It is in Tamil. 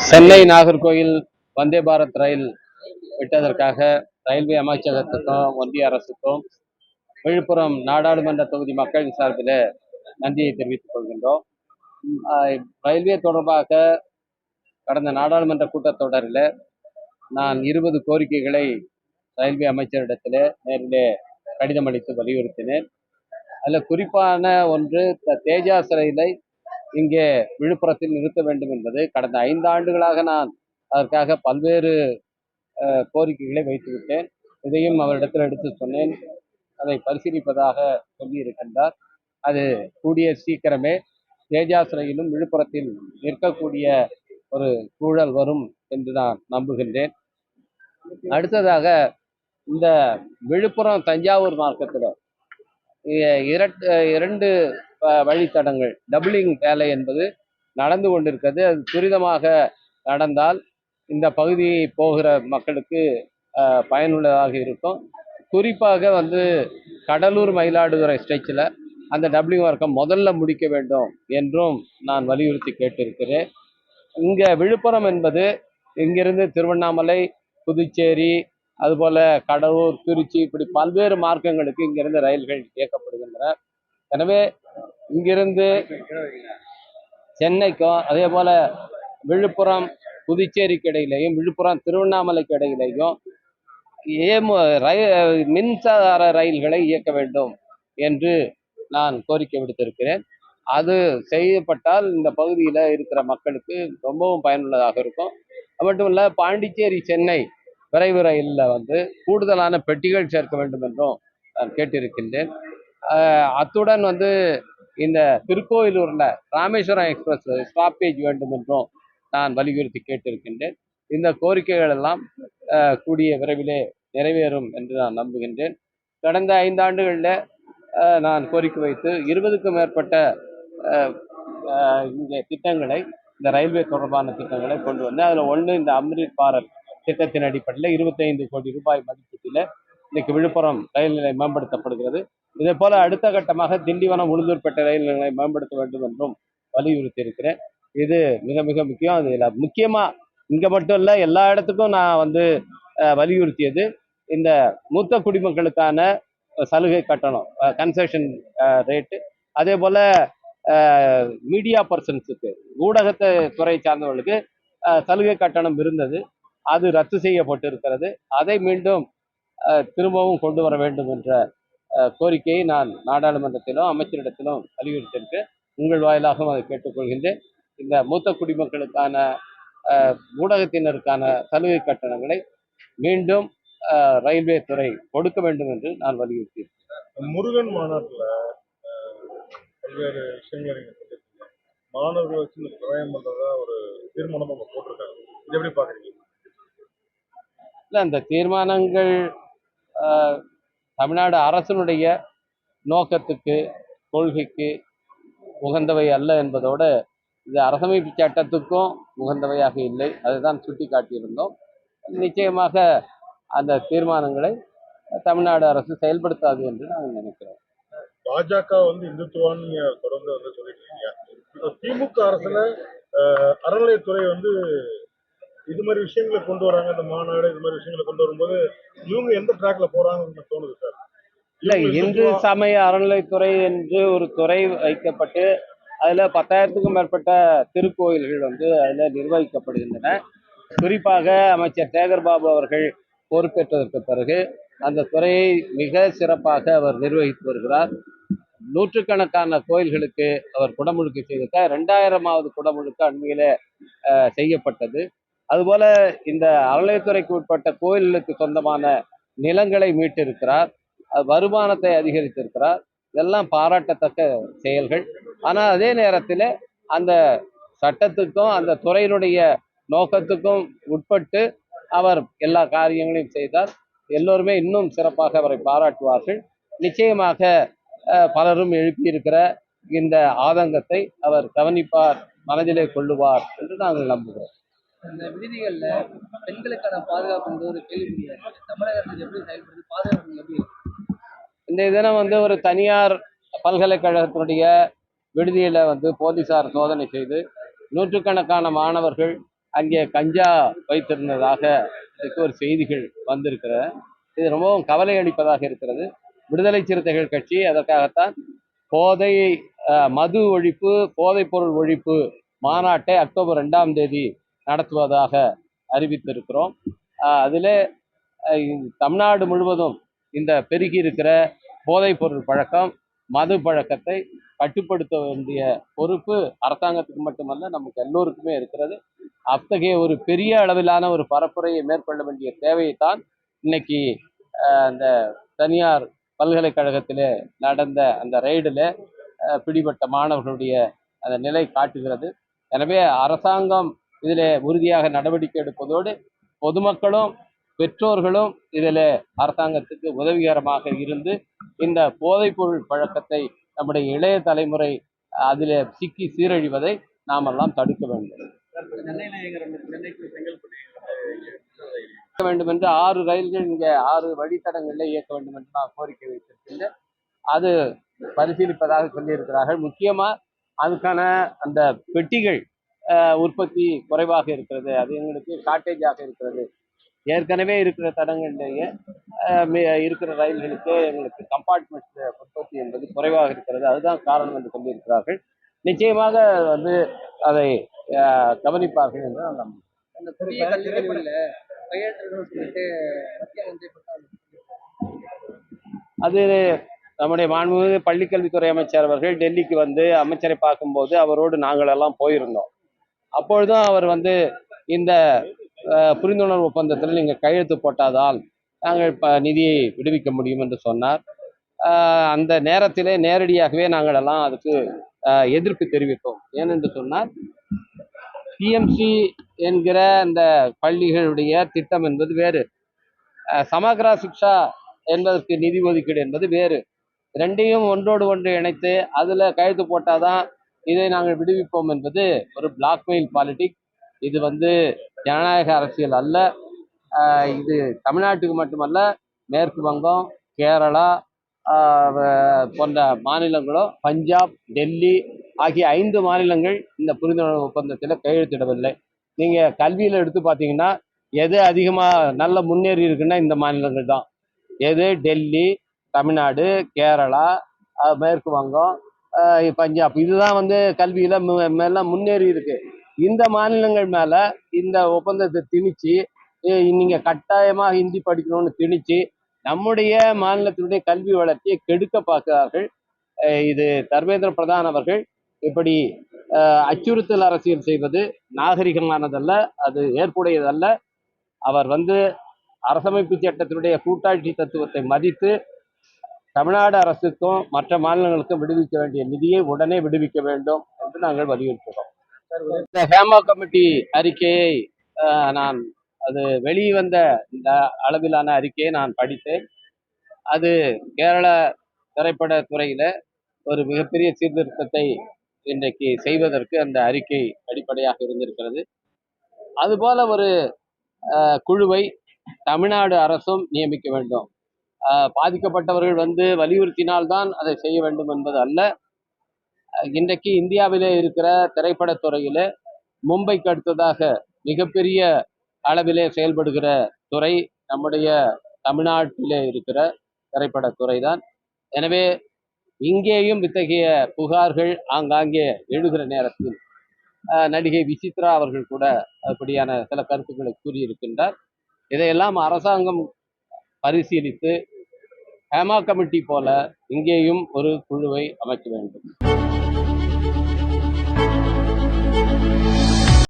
சென்னை நாகர்கோயில் வந்தே பாரத் ரயில் விட்டதற்காக ரயில்வே அமைச்சகத்துக்கும் ஒன்றிய அரசுக்கும் விழுப்புரம் நாடாளுமன்ற தொகுதி மக்களின் சார்பில் நன்றியை தெரிவித்துக் கொள்கின்றோம். ரயில்வே தொடர்பாக கடந்த நாடாளுமன்ற கூட்டத்தொடரில் நான் இருபது கோரிக்கைகளை ரயில்வே அமைச்சரிடத்தில் நேரிலே கடிதம் அளித்து வலியுறுத்தினேன். அதில் குறிப்பான ஒன்று தேஜாஸ் ரயிலை இங்கே விழுப்புரத்தில் நிறுத்த வேண்டும் என்பது கடந்த ஐந்து ஆண்டுகளாக நான் அதற்காக பல்வேறு அஹ், கோரிக்கைகளை வைத்துவிட்டேன். இதையும் அவரிடத்தில் எடுத்து சொன்னேன். அதை பரிசீலிப்பதாக சொல்லியிருக்கின்றார். அது கூடிய சீக்கிரமே தேஜாஸ் ரயிலும் விழுப்புரத்தில் நிற்கக்கூடிய ஒரு சூழல் வரும் என்று நான் நம்புகின்றேன். அடுத்ததாக இந்த விழுப்புரம் தஞ்சாவூர் மார்க்கத்தில் இரண்டு இரண்டு வழித்தடங்கள். டபுளிங் வேலை என்பது நடந்து கொண்டிருக்கிறது. அது துரிதமாக நடந்தால் இந்த பகுதி போகிற மக்களுக்கு பயனுள்ளதாக இருக்கும். குறிப்பாக வந்து கடலூர் மயிலாடுதுறை ஸ்ட்ரெச்சில் அந்த டபுளிங் ஒர்க்கை முதல்ல முடிக்க வேண்டும் என்றும் நான் வலியுறுத்தி கேட்டிருக்கிறேன். இங்கே விழுப்புரம் என்பது இங்கிருந்து திருவண்ணாமலை புதுச்சேரி அதுபோல் கடலூர் திருச்சி இப்படி பல்வேறு மார்க்கங்களுக்கு இங்கிருந்து ரயில்கள் இயக்கப்படுகின்றன. எனவே இங்கிருந்து சென்னைக்கும் அதே போல் விழுப்புரம் புதுச்சேரிக்கு இடையிலையும் விழுப்புரம் திருவண்ணாமலைக்கு இடையிலையும் ஏமு ரயில் மின்சார ரயில்களை இயக்க வேண்டும் என்று நான் கோரிக்கை விடுத்திருக்கிறேன். அது செய்யப்பட்டால் இந்த பகுதியில் இருக்கிற மக்களுக்கு ரொம்பவும் பயனுள்ளதாக இருக்கும். அது மட்டும் இல்லை பாண்டிச்சேரி சென்னை விரைவு ரயிலில் வந்து கூடுதலான பெட்டிகள் சேர்க்க வேண்டும் என்றும் நான் கேட்டிருக்கின்றேன். அத்துடன் வந்து இந்த திருக்கோயிலூரில் ராமேஸ்வரம் எக்ஸ்பிரஸ் ஸ்டாப்பேஜ் வேண்டும் என்றும் நான் வலியுறுத்தி கேட்டிருக்கின்றேன். இந்த கோரிக்கைகள் எல்லாம் கூடிய விரைவிலே நிறைவேறும் என்று நான் நம்புகின்றேன். கடந்த ஐந்தாண்டுகளில் நான் கோரிக்கை வைத்து இருபதுக்கும் மேற்பட்ட இங்கே இந்த திட்டங்களை இந்த ரயில்வே தொடர்பான திட்டங்களை கொண்டு வந்தேன். அதில் ஒன்று இந்த அம்ரித் பாரத் திட்டத்தின் அடிப்படையில் இருபத்தைந்து கோடி ரூபாய் மதிப்பீட்டில் இன்னைக்கு விழுப்புரம் ரயில் நிலையம் மேம்படுத்தப்படுகிறது. இதே போல அடுத்த கட்டமாக திண்டிவனம் உளுந்தூர்பேட்டை ரயில் நிலையங்களை மேம்படுத்த வேண்டும் என்றும் வலியுறுத்தி இருக்கிறேன் இது மிக மிக முக்கியம். அதில் முக்கியமாக இங்கே மட்டும் இல்லை எல்லா இடத்துக்கும் நான் வந்து வலியுறுத்தியது இந்த மூத்த குடிமக்களுக்கான சலுகை கட்டணம் கன்செஷன் ரேட்டு அதே போல் மீடியா பர்சன்ஸுக்கு ஊடகத்தை துறை சார்ந்தவர்களுக்கு சலுகை கட்டணம் இருந்தது. அது ரத்து செய்யப்பட்டு இருக்கிறது அதை மீண்டும் திரும்பவும் கொண்டு வர வேண்டும் என்ற கோரிக்கையை நான் நாடாளுமன்றத்திலும் அமைச்சரிடத்திலும் வலியுறுத்தியிருக்கேன் உங்கள் வாயிலாகவும் அதை கேட்டுக்கொள்கின்றேன். இந்த மூத்த குடிமக்களுக்கான ஊடகத்தினருக்கான சலுகை கட்டணங்களை மீண்டும் ரயில்வே துறை கொடுக்க வேண்டும் என்று நான் வலியுறுத்தியிருக்கேன் முருகன் மாநாட்டில் பல்வேறு விஷயங்களை மாணவர்களை வச்சு பிரயம் பண்றதா ஒரு தீர்மானம் அவங்க போட்டிருக்காங்க. இது எப்படி பாக்குறீங்க இல்லை அந்த தீர்மானங்கள் தமிழ்நாடு அரசினுடைய நோக்கத்துக்கு கொள்கைக்கு உகந்தவை அல்ல என்பதோடு இது அரசமைப்பு சட்டத்துக்கும் உகந்தவையாக இல்லை. அதுதான் சுட்டி காட்டியிருந்தோம் நிச்சயமாக அந்த தீர்மானங்களை தமிழ்நாடு அரசு செயல்படுத்தாது என்று நாங்கள் நினைக்கிறோம். பாஜக வந்து இந்துத்துவான்னு நீங்க தொடர்ந்து வந்து சொல்லிட்டு இருக்கீங்க. திமுக அரசுல அறநிலையத்துறை வந்து இது மாதிரி விஷயங்களை கொண்டு வராங்க இந்த மாநாடு இது மாதிரி விஷயங்களை கொண்டு வரும்போது இவங்க எந்த ட்ராக்ல போறாங்கன்னு தோணுது சார்? இல்லை இந்து சமய அறநிலைத்துறை என்று ஒரு துறை வைக்கப்பட்டு அதில் பத்தாயிரத்துக்கும் மேற்பட்ட திருக்கோயில்கள் வந்து அதில் நிர்வகிக்கப்படுகின்றன. குறிப்பாக அமைச்சர் சேகர் பாபு அவர்கள் பொறுப்பேற்றதற்கு பிறகு அந்த துறையை மிக சிறப்பாக அவர் நிர்வகித்து வருகிறார். நூற்றுக்கணக்கான கோயில்களுக்கு அவர் குடமுழுக்கு செய்திருக்கார் ரெண்டாயிரமாவது குடமுழுக்கு அண்மையிலே செய்யப்பட்டது. அதுபோல இந்த அறநிலையத்துறைக்கு உட்பட்ட கோயில்களுக்கு சொந்தமான நிலங்களை மீட்டிருக்கிறார். வருமானத்தை அதிகரித்திருக்கிறார். இதெல்லாம் பாராட்டத்தக்க செயல்கள். ஆனால் அதே நேரத்தில் அந்த சட்டத்துக்கும் அந்த துறையினுடைய நோக்கத்துக்கும் உட்பட்டு அவர் எல்லா காரியங்களையும் செய்தார். எல்லோருமே இன்னும் சிறப்பாக அவரை பாராட்டுவார்கள். நிச்சயமாக பலரும் எழுப்பியிருக்கிற இந்த ஆதங்கத்தை அவர் கவனிப்பார் மனதிலே கொள்ளுவார் என்று நாங்கள் நம்புகிறோம். இந்த விடுதிகளில் பெண்களுக்கான பாதுகாப்பு ஒரு கேள்விக்குறியா இருக்கு தமிழக அரசு எப்படி செயல்படுது? பாதுகாப்பு எப்படி இந்த தினம் வந்து ஒரு தனியார் பல்கலைக்கழகத்தினுடைய விடுதியில் வந்து போலீசார் சோதனை செய்து நூற்றுக்கணக்கான மாணவர்கள் அங்கே கஞ்சா வைத்திருந்ததாக ஒரு செய்திகள் வந்திருக்கிற இது ரொம்பவும் கவலை அளிப்பதாக இருக்கிறது. விடுதலை சிறுத்தைகள் கட்சி அதற்காகத்தான் போதை மது ஒழிப்பு போதைப் பொருள் ஒழிப்பு மாநாட்டை அக்டோபர் ரெண்டாம் தேதி நடத்துவதாக அறிவித்திருக்கிறோம். அதில் தமிழ்நாடு முழுவதும் இந்த பெருகி இருக்கிற போதைப் பொருள் பழக்கம் மது பழக்கத்தை கட்டுப்படுத்த வேண்டிய பொறுப்பு அரசாங்கத்துக்கு மட்டுமல்ல நமக்கு எல்லோருக்குமே இருக்கிறது. அத்தகைய ஒரு பெரிய அளவிலான ஒரு பரப்புரையை மேற்கொள்ள வேண்டிய தேவையைத்தான் இன்னைக்கு அந்த தனியார் பல்கலைக்கழகத்தில் நடந்த அந்த ரெய்டில் பிடிபட்ட மாணவர்களுடைய அந்த நிலை காட்டுகிறது. எனவே அரசாங்கம் இதில் உறுதியாக நடவடிக்கை எடுப்பதோடு பொதுமக்களும் பெற்றோர்களும் இதில் அரசாங்கத்துக்கு உதவிகரமாக இருந்து இந்த போதைப்பொருள் பழக்கத்தை நம்முடைய இளைய தலைமுறை அதில் சிக்கி சீரழிவதை நாமெல்லாம் தடுக்க வேண்டும். வேண்டும் என்று ஆறு ரயில்கள் இங்கே ஆறு வழித்தடங்களில் இயக்க வேண்டும் என்று நான் கோரிக்கை வைத்திருக்கின்றேன். அது பரிசீலிப்பதாக சொல்லியிருக்கிறார்கள். முக்கியமாக அதுக்கான அந்த பெட்டிகள் உற்பத்தி குறைவாக இருக்கிறது. அது எங்களுக்கு ஷார்ட்டேஜாக இருக்கிறது. ஏற்கனவே இருக்கிற தடங்களிலேயே இருக்கிற ரயில்களுக்கு எங்களுக்கு கம்பார்ட்மெண்ட் உற்பத்தி என்பது குறைவாக இருக்கிறது. அதுதான் காரணம் என்று சொல்லியிருக்கிறார்கள். நிச்சயமாக வந்து அதை கவனிப்பார்கள் என்று நான் அது நம்முடைய மாண்புமிகு பள்ளிக்கல்வித்துறை அமைச்சர் அவர்கள் டெல்லிக்கு வந்து அமைச்சரை பார்க்கும்போது அவரோடு நாங்கள் எல்லாம் போயிருந்தோம். அப்பொழுதும் அவர் வந்து இந்த புரிந்துணர்வு ஒப்பந்தத்தில் நீங்கள் கையெழுத்து போட்டாதால் நாங்கள் இப்போ நிதியை விடுவிக்க முடியும் என்று சொன்னார். அந்த நேரத்திலே நேரடியாகவே நாங்கள் எல்லாம் அதுக்கு எதிர்ப்பு தெரிவித்தோம். ஏனென்று சொன்னால் பிஎம்சி என்கிற அந்த பள்ளிகளுடைய திட்டம் என்பது வேறு. சமகரா சிக்ஷா என்பதற்கு நிதி ஒதுக்கீடு என்பது வேறு. ரெண்டையும் ஒன்றோடு ஒன்று இணைத்து அதில் கையெழுத்து போட்டாதான் இதை நாங்கள் விடுவிப்போம் என்பது ஒரு பிளாக்மெயில் பாலிட்டிக் இது வந்து ஜனநாயக அரசியல் அல்ல. இது தமிழ்நாட்டுக்கு மட்டுமல்ல மேற்கு வங்கம் கேரளா போன்ற மாநிலங்களும் பஞ்சாப் டெல்லி ஆகிய ஐந்து மாநிலங்கள் இந்த புரிந்துணர்வு ஒப்பந்தத்தில் கையெழுத்திடவில்லை. நீங்கள் கல்வியில் எடுத்து பார்த்தீங்கன்னா எது அதிகமாக நல்ல முன்னேறி இருக்குன்னா இந்த மாநிலங்கள் தான். எது டெல்லி தமிழ்நாடு கேரளா மேற்கு வங்கம் பஞ்சாப் இதுதான் வந்து கல்வியில மேல முன்னேறி இருக்கு. இந்த மாநிலங்கள் மேல இந்த ஒப்பந்தத்தை திணிச்சு நீங்கள் நீங்க கட்டாயமா ஹிந்தி படிக்கணும்னு திணிச்சு நம்முடைய மாநிலத்தினுடைய கல்வி வளர்ச்சியை கெடுக்க பார்க்கிறார்கள். இது தர்மேந்திர பிரதான் அவர்கள். இப்படி அச்சுறுத்தல் அரசியல் செய்வது நாகரிகமானதல்ல அது ஏற்புடையதல்ல. அவர் வந்து அரசமைப்பு சட்டத்தினுடைய கூட்டாட்சி தத்துவத்தை மதித்து தமிழ்நாடு அரசுக்கும் மற்ற மாநிலங்களுக்கும் விடுவிக்க வேண்டிய நிதியை உடனே விடுவிக்க வேண்டும் என்று நாங்கள் வலியுறுத்துகிறோம். இந்த ஹேமா கமிட்டி அறிக்கையை நான் அது வெளிவந்த இந்த அளவிலான அறிக்கையை நான் படித்தேன். அது கேரள திரைப்பட துறையில் ஒரு மிகப்பெரிய சீர்திருத்தத்தை இன்றைக்கு செய்வதற்கு அந்த அறிக்கை அடிப்படையாக இருந்திருக்கிறது. அதுபோல ஒரு குழுவை தமிழ்நாடு அரசும் நியமிக்க வேண்டும். பாதிக்கப்பட்டவர்கள் வந்து வலியுறுத்தினால்தான் அதை செய்ய வேண்டும் என்பது அல்ல. இன்றைக்கு இந்தியாவிலே இருக்கிற திரைப்படத்துறையிலே மும்பைக்கு அடுத்ததாக மிகப்பெரிய அளவிலே செயல்படுகிற துறை நம்முடைய தமிழ்நாட்டிலே இருக்கிற திரைப்படத்துறை தான் எனவே இங்கேயும் இத்தகைய புகார்கள் ஆங்காங்கே எழுகிற நேரத்தில் நடிகை விசித்ரா அவர்கள் கூட அப்படியான சில கருத்துக்களை கூறியிருக்கின்றார். இதையெல்லாம் அரசாங்கம் பரிசீலித்து ஹேமா கமிட்டி போல இங்கேயும் ஒரு குழுவை அமைக்க வேண்டும்.